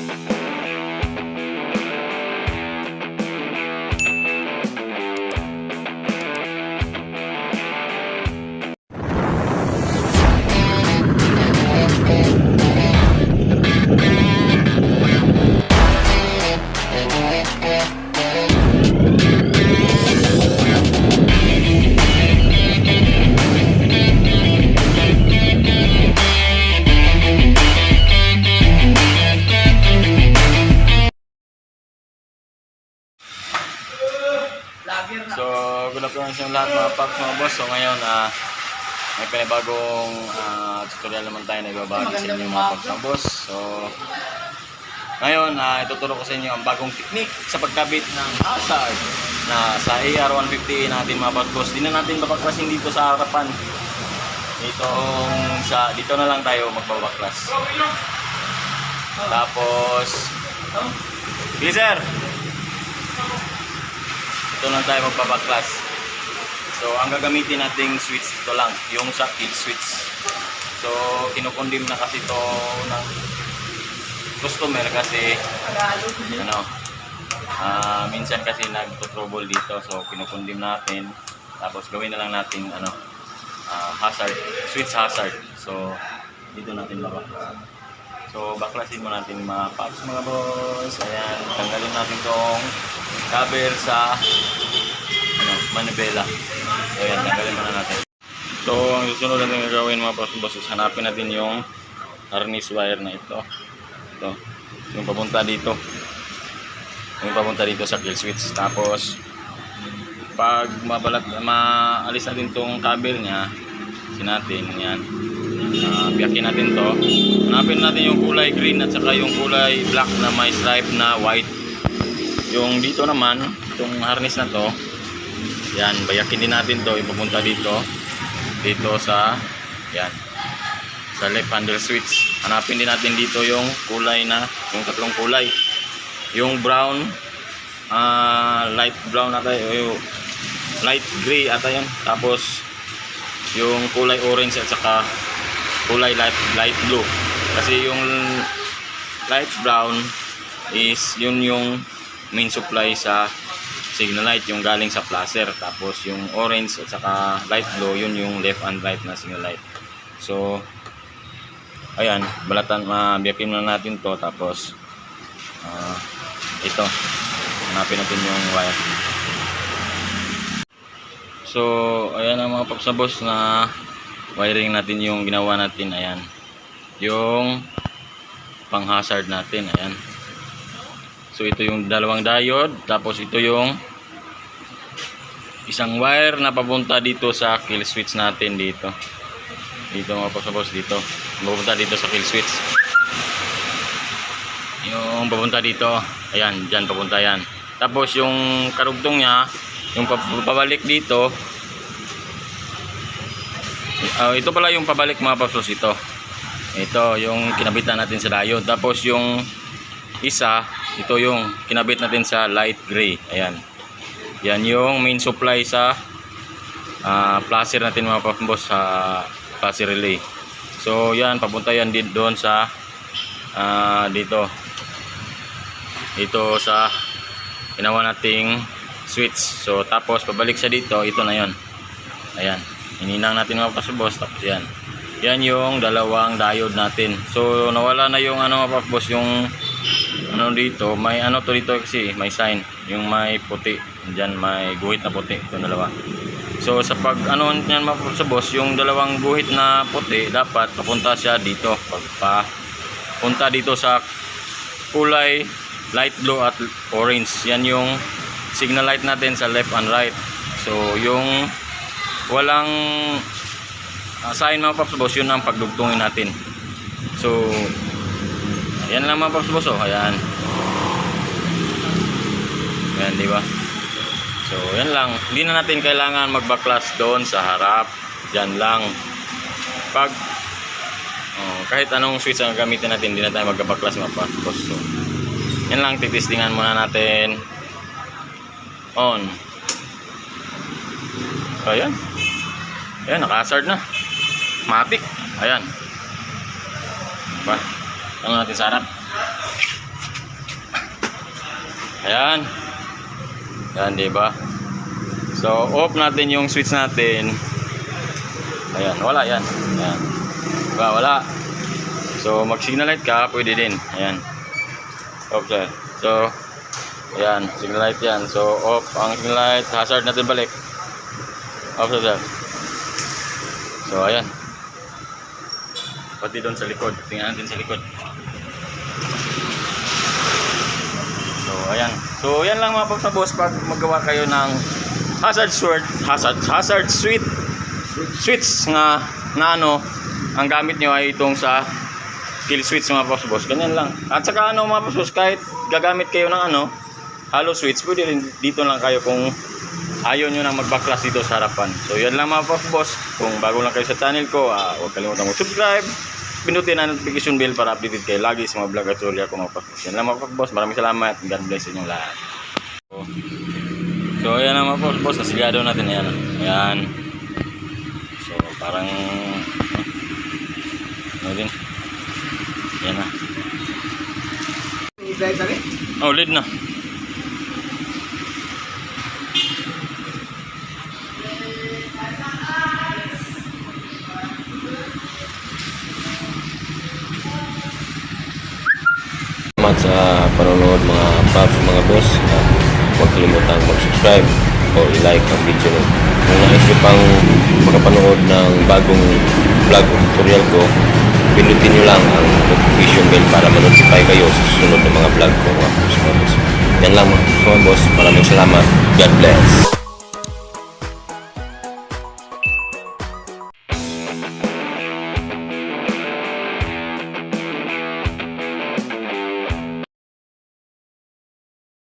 So, sa lahat mga paps mga boss. So ngayon, ah may panibagong ah, tutorial naman tayo na ibabahagi sa inyo mga paps mga boss. So, ngayon, ah ituturo ko sa inyo ang bagong technique sa pagkabit ng hazard na sa AR-150 natin mga paps boss. Di na natin babaklasin dito sa harapan. Dito, sa, dito na lang tayo magbabaklas. Tapos, Blizzard! ito lang tayo magpapaklas. So, ang gagamitin nating switch ito lang, yung sa kill switch. So, kinukondim na kasi ito ng customer kasi ano, ah minsan kasi nagto-trouble dito. So, kinukondim natin. Tapos, gawin na lang natin ano, ah, hazard, switch hazard. So, dito natin babaklas. So, baklasin mo natin mga paps mga boss. Ayan, tanggalin natin tong cover sa ano, manibela. So, ayan, tanggalin muna natin. So, ang susunod natin gagawin mga boss hanapin natin yung harness wire na ito. Ito, yung papunta dito. Yung papunta dito sa kill switch. Tapos, pag mabalat, maalis natin tong cover niya, sinatin, yan. Uh, biyakin natin to. Hanapin natin yung kulay green at saka yung kulay black na may stripe na white. Yung dito naman, itong harness na to, yan, bayakin din natin to, ipapunta dito, dito sa, yan, sa left handle switch. Hanapin din natin dito yung kulay na, yung tatlong kulay. Yung brown, ah light brown ata, yung light gray ata yun. Tapos, yung kulay orange at saka kulay light light blue kasi yung light brown is yun yung main supply sa signal light yung galing sa flasher tapos yung orange at saka light blue yun yung left and right na signal light. So ayan balatan mabiyakin na natin to tapos ah, ito hanapin natin yung wire. So ayan ang mga paps na boss na wiring natin yung ginawa natin ayan. Yung pang hazard natin ayan. So ito yung dalawang diode tapos ito yung isang wire na papunta dito sa kill switch natin dito dito mga paps dito papunta dito sa kill switch yung papunta dito ayan dyan papunta yan tapos yung karugtong nya yung pabalik dito Ah, ito pala yung pabalik mga pasos ito. Ito yung kinabitan natin sa diode. Tapos yung isa, ito yung kinabit natin sa light gray. Ayan. Yan yung main supply sa uh, placer natin mga pasos sa placer relay. So yan, papunta yan din doon sa ah, dito. Dito sa ginawa nating switch. So tapos pabalik siya dito, ito na yon. Ayan ininang natin mga pasubos tapos yan yan yung dalawang diode natin so nawala na yung ano mga boss yung ano dito may ano to dito kasi may sign yung may puti dyan may guhit na puti ito dalawa. So sa pag ano yan mga boss yung dalawang guhit na puti dapat papunta siya dito. Pagpa punta dito sa kulay light blue at orange. Yan yung signal light natin sa left and right. So yung walang uh, sign mga paps boss yun ang pagdugtungin natin. So yan lang mga paps boss oh. Ayan. Ayan di ba so yan lang hindi na natin kailangan magbaklas doon sa harap dyan lang pag oh, kahit anong switch ang gamitin natin hindi na tayo magbaklas boss so yan lang titistingan muna natin on ayan Ayan, naka-hazard na. Matic. Ayan. Ba? Ano natin sa harap? Ayan. Ayan, di ba? So, off natin yung switch natin. Ayan, wala yan. Ayan. Diba, wala. So, mag-signal light ka, pwede din. Ayan. Off sir. So, ayan, signal light yan. So, off ang signal light. Hazard natin balik. Off sir. So, ayan. Pati doon sa likod. Tingnan natin sa likod. So, ayan. Lang mga boss pag magawa kayo ng hazard sword, hazard, hazard switch, switch nga na ano, ang gamit nyo ay itong sa kill switch mga paps boss. Ganyan lang. At saka ano mga paps boss, kahit gagamit kayo ng ano, hollow switch, pwede rin dito lang kayo kung ayaw nyo na mag-backlash dito sa harapan. So, yan lang mga boss. Kung bago lang kayo sa channel ko, ah, huwag kalimutan mag-subscribe. Pinutin ang notification bell para updated kayo lagi sa mga vlog at tuloy ako mga boss. Yan lang mga boss. Maraming salamat. God bless inyong lahat. So, ayan mga paps boss. Nasigado natin. Ayan. Ayan. So, parang ano din. Ayan na. Oh, lead na. Salamat sa panonood mga paps, mga boss. Huwag kalimutang mag-subscribe o i-like ang video. Kung nais nyo pang makapanood ng bagong vlog o tutorial ko, pinutin nyo lang ang notification bell para ma-notify kayo sa susunod ng mga vlog ko mga boss. Yan lang mga boss. Maraming salamat. God bless.